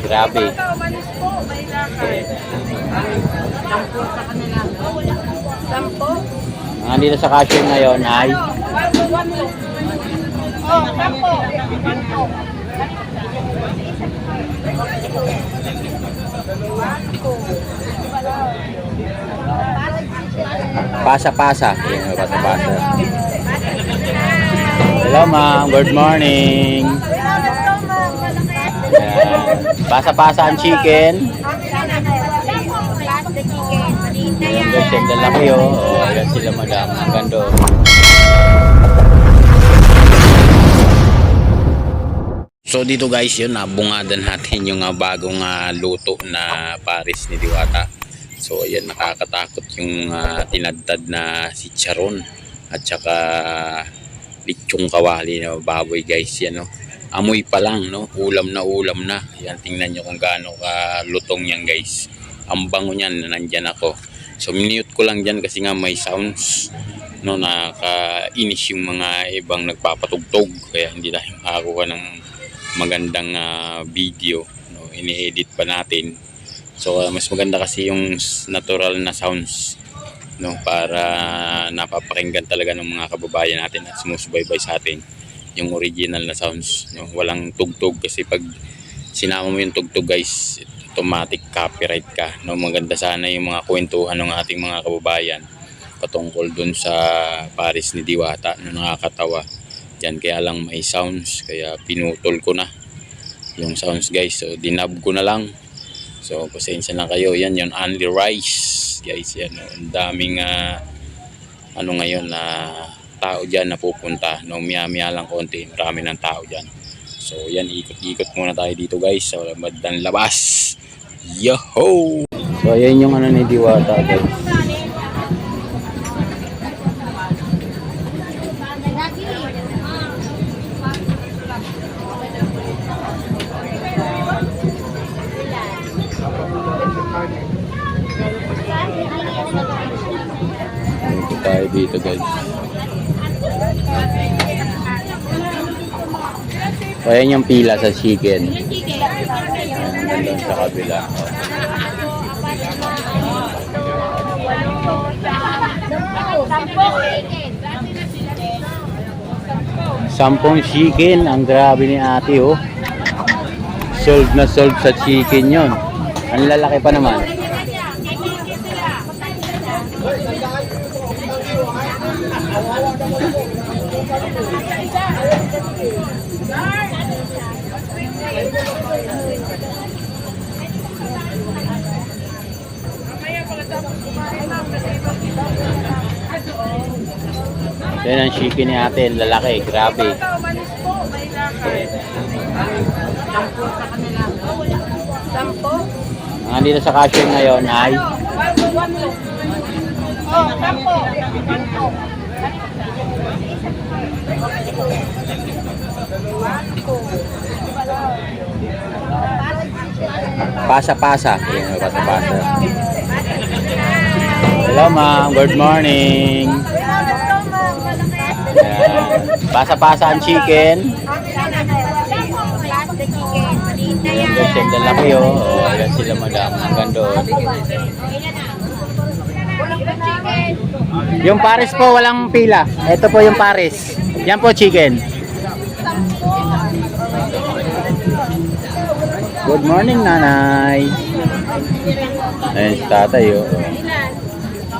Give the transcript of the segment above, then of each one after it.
Grabe. Manis po, may lakad. Sampo sa kanila. Sampo? Ang dito sa cashier ngayon ay. Oh, sampo. Sampo. pasa-pasa. Pasa-pasa. Hello ma'am, good morning. Pasa-pasa ang chicken. Ayan guys, yung lalaki oh. Oh, ayan sila madam. Ang ganda oh. So dito guys yun, nabungadan natin yung ah, bagong ah, luto na Paris ni Diwata. So ayan, nakakatakot yung ah, tinadtad na si Charon at saka litsong kawali na baboy guys yan no. Amoy pa lang no, ulam na ulam na. Yan tingnan nyo kung gaano ka lutong yan guys. Ang bango niyan na nandyan ako. So minute ko lang dyan kasi nga may sounds no? Nakainis yung mga ibang nagpapatugtog. Kaya hindi tayo makakuha ng magandang ah, video no? Ini-edit pa natin. So ah, mas maganda kasi yung natural na sounds no? Para napapakinggan talaga ng mga kababayan natin at sumusubaybay sa atin yung original na sounds no? Walang tugtog kasi pag sinama mo yung tugtog guys automatic copyright ka no? Maganda sana yung mga kwentuhan ng ating mga kababayan patungkol dun sa Paris ni Diwata na nakakatawa. Yan kaya lang may sounds kaya pinutol ko na yung sounds guys. So dinab ko na lang. So pasensya na kayo. Yan yung only rice. Guys yan oh. ang daming ah, ano ngayon na tao dyan na pupunta no miya miya lang konti marami ng tao dyan so yan ikot ikot muna tayo dito guys sa so, magdan labas Yoho! So ayan yung ano ni Diwata guys. Tayo dito guys. So ayan yung pila sa chicken. Ayan, nandun sa kabila. Sampung chicken. Ang grabe ni ate oh. Sold na sold sa chicken yon. Ang lalaki pa naman. Yan ang chicken ni ate. Lalaki. Grabe. Manis po, may lakad. Sampo sa kanila. Sampo? Ang dito sa cashier ngayon ay. Oh, sampo. Pasa-pasa. Yan, pasa-pasa. Hello ma'am. Good morning. Pasa-pasa ang chicken. Ayan guys, yung lalaki oh. Ayan sila madam. Ang ganda oh. Yung pares po, walang pila. Ito po yung pares. Yan po chicken. Good morning, nanay. Ayan tatay oh.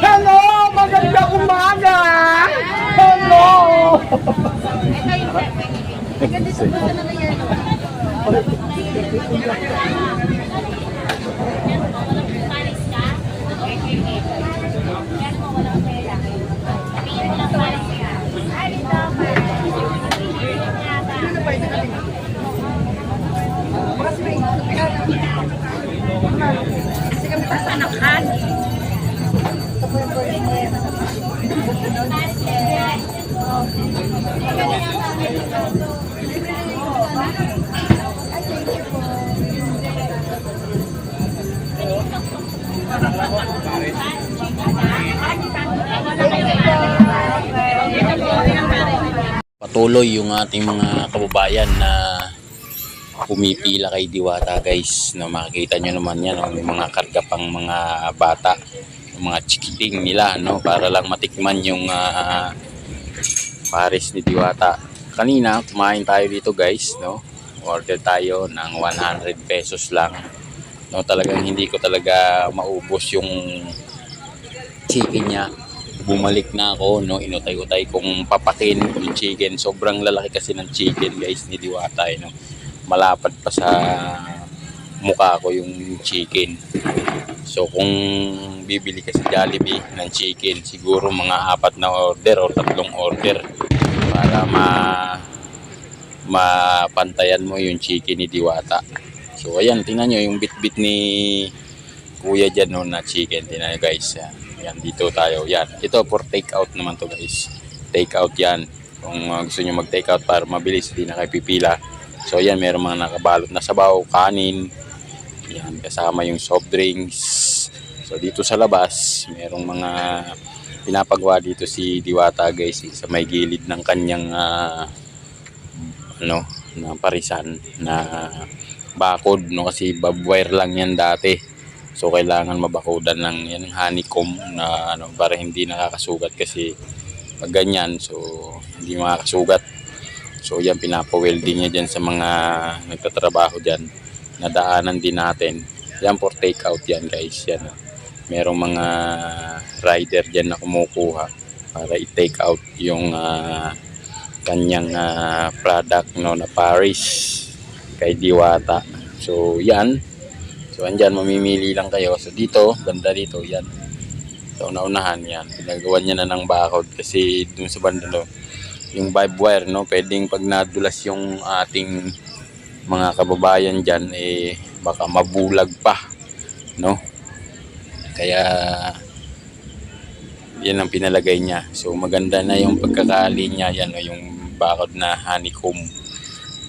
Hello! Magandang umaga! Hello! Lang Paris anak ani. patuloy yung ating mga kababayan na pumipila kay Diwata guys no makikita nyo naman yan yung mga karga pang mga bata mga chikiting nila no para lang matikman yung ah, pares ni Diwata. Kanina kumain tayo dito guys no? Order tayo ng 100 pesos lang. No talagang hindi ko talaga maubos yung chicken niya. Bumalik na ako no? Inutay-utay kong papakin yung chicken. Sobrang lalaki kasi ng chicken guys ni Diwata eh, no malapad pa sa mukha ko yung chicken. So kung bibili ka sa Jollibee ng chicken siguro mga apat na order o tatlong order para ma mapantayan mo yung chicken ni Diwata. So ayan tingnan nyo yung bit-bit ni kuya dyan no, na chicken. Tingnan nyo guys. Yan, dito tayo. Yan ito for take out naman to guys. Take out yan. Kung uh, gusto nyo mag take out para mabilis hindi na kayo pipila so yan meron mga nakabalot na sabaw kanin. Yan kasama yung soft drinks. So dito sa labas merong mga pinapagawa dito si Diwata guys eh, sa may gilid ng kanyang ah, ano na parisan na bakod no? Kasi barbwire lang yan dati. So kailangan mabakudan ng yan honeycomb na ano para hindi nakakasugat kasi pag ganyan so hindi makakasugat so yan pinapa-welding niya dyan sa mga nagtatrabaho dyan nadaanan din natin yan for take out yan guys yan merong mga rider dyan na kumukuha para i-take out yung ah, kanyang ah, product no na Paris kay Diwata. So yan. So andyan mamimili lang kayo. So dito, banda dito, yan. So naunahan yan. Pinagawa niya na ng bakod kasi dun sa banda no, yung vibe wire no, pwedeng pag nadulas yung ating mga kababayan diyan eh baka mabulag pa no. Kaya yan ang pinalagay niya. So maganda na yung pagkakali niya, yan o, yung bakod na honeycomb.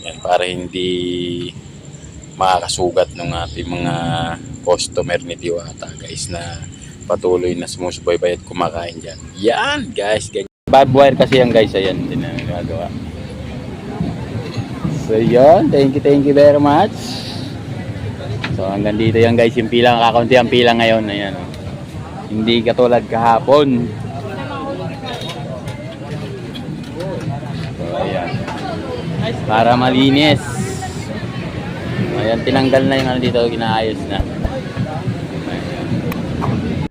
Yan para hindi makakasugat ng ating mga customer ni Diwata guys na patuloy na sumusubaybay at kumakain dyan. Yan guys, ganyan. Barbed wire kasi yan guys, ayan din ang nagagawa. So yan, thank you, thank you very much. So hanggang dito yan guys, yung pila, kakaunti ang pila ngayon. Ayan, oh. Hindi katulad kahapon. So, ayan. Para malinis. Ayan, tinanggal na yung ano dito, ginaayos na.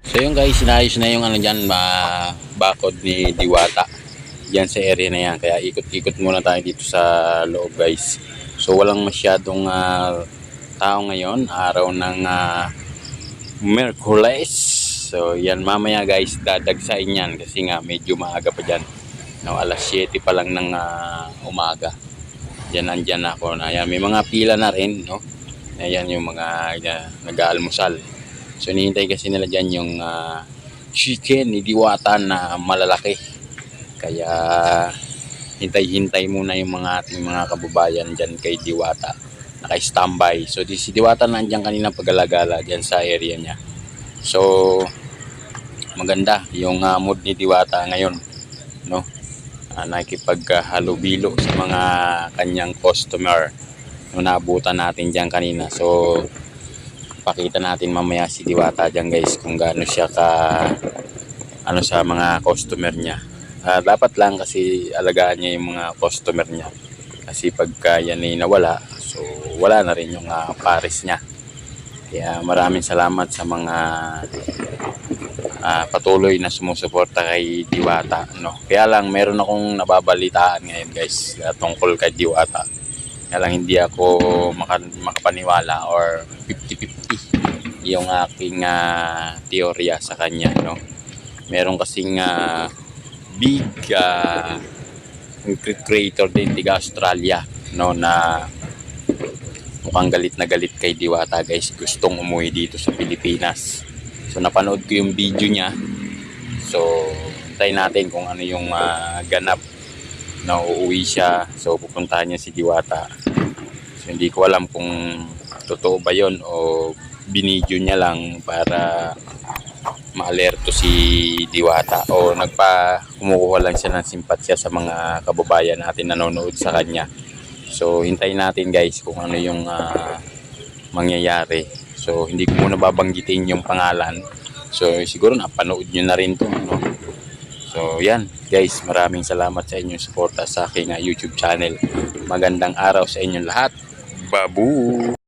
So yung guys, sinayos na yung ano dyan, ma bakod ni Diwata. Diyan sa area na yan. Kaya ikot-ikot muna tayo dito sa loob guys. So walang masyadong ah, tao ngayon. Araw ng uh, Merkules. So yan mamaya guys, dadagsain yan kasi nga medyo maaga pa dyan. No, alas 7 pa lang ng ah, umaga. Yan andyan ako na. Yan, may mga pila na rin. No? Ayan yung mga uh, nag-aalmusal. So nihintay kasi nila dyan yung ah, chicken ni Diwata na malalaki. Kaya hintay-hintay muna yung mga ating mga kababayan dyan kay Diwata. Naka-standby. So di, si Diwata nandiyan kanina pag-alagala dyan sa area niya. So maganda yung ah, mood ni Diwata ngayon. No? Uh, nakikipaghalubilo sa mga kanyang customer no naabutan natin dyan kanina. So pakita natin mamaya si Diwata dyan guys kung gaano siya ka ano sa mga customer niya. Ah, dapat lang kasi alagaan niya yung mga customer niya. Kasi pagka yan ay nawala, so wala na rin yung ah, pares niya. Kaya maraming salamat sa mga ah, patuloy na sumusuporta kay Diwata. No? Kaya lang meron akong nababalitaan ngayon guys ah, tungkol kay Diwata. Kaya lang hindi ako maka, makapaniwala or 50-50 yung aking ah, teorya sa kanya. No? Meron kasing ah, big uh, creator din tiga Australia no na mukhang galit na galit kay Diwata guys gustong umuwi dito sa Pilipinas So napanood ko yung video niya. So hintayin natin kung ano yung ah, ganap na uuwi siya. So pupuntahan niya si Diwata. So hindi ko alam kung totoo ba yon o binidyo niya lang para maalerto si Diwata o nagpa kumukuha lang siya ng simpatsya sa mga kababayan natin nanonood sa kanya. So hintayin natin guys kung ano yung ah, mangyayari. So hindi ko muna babanggitin yung pangalan. So siguro napanood nyo na rin to. No? So yan guys, maraming salamat sa inyong suporta sa aking ah, YouTube channel. Magandang araw sa inyong lahat. Babu!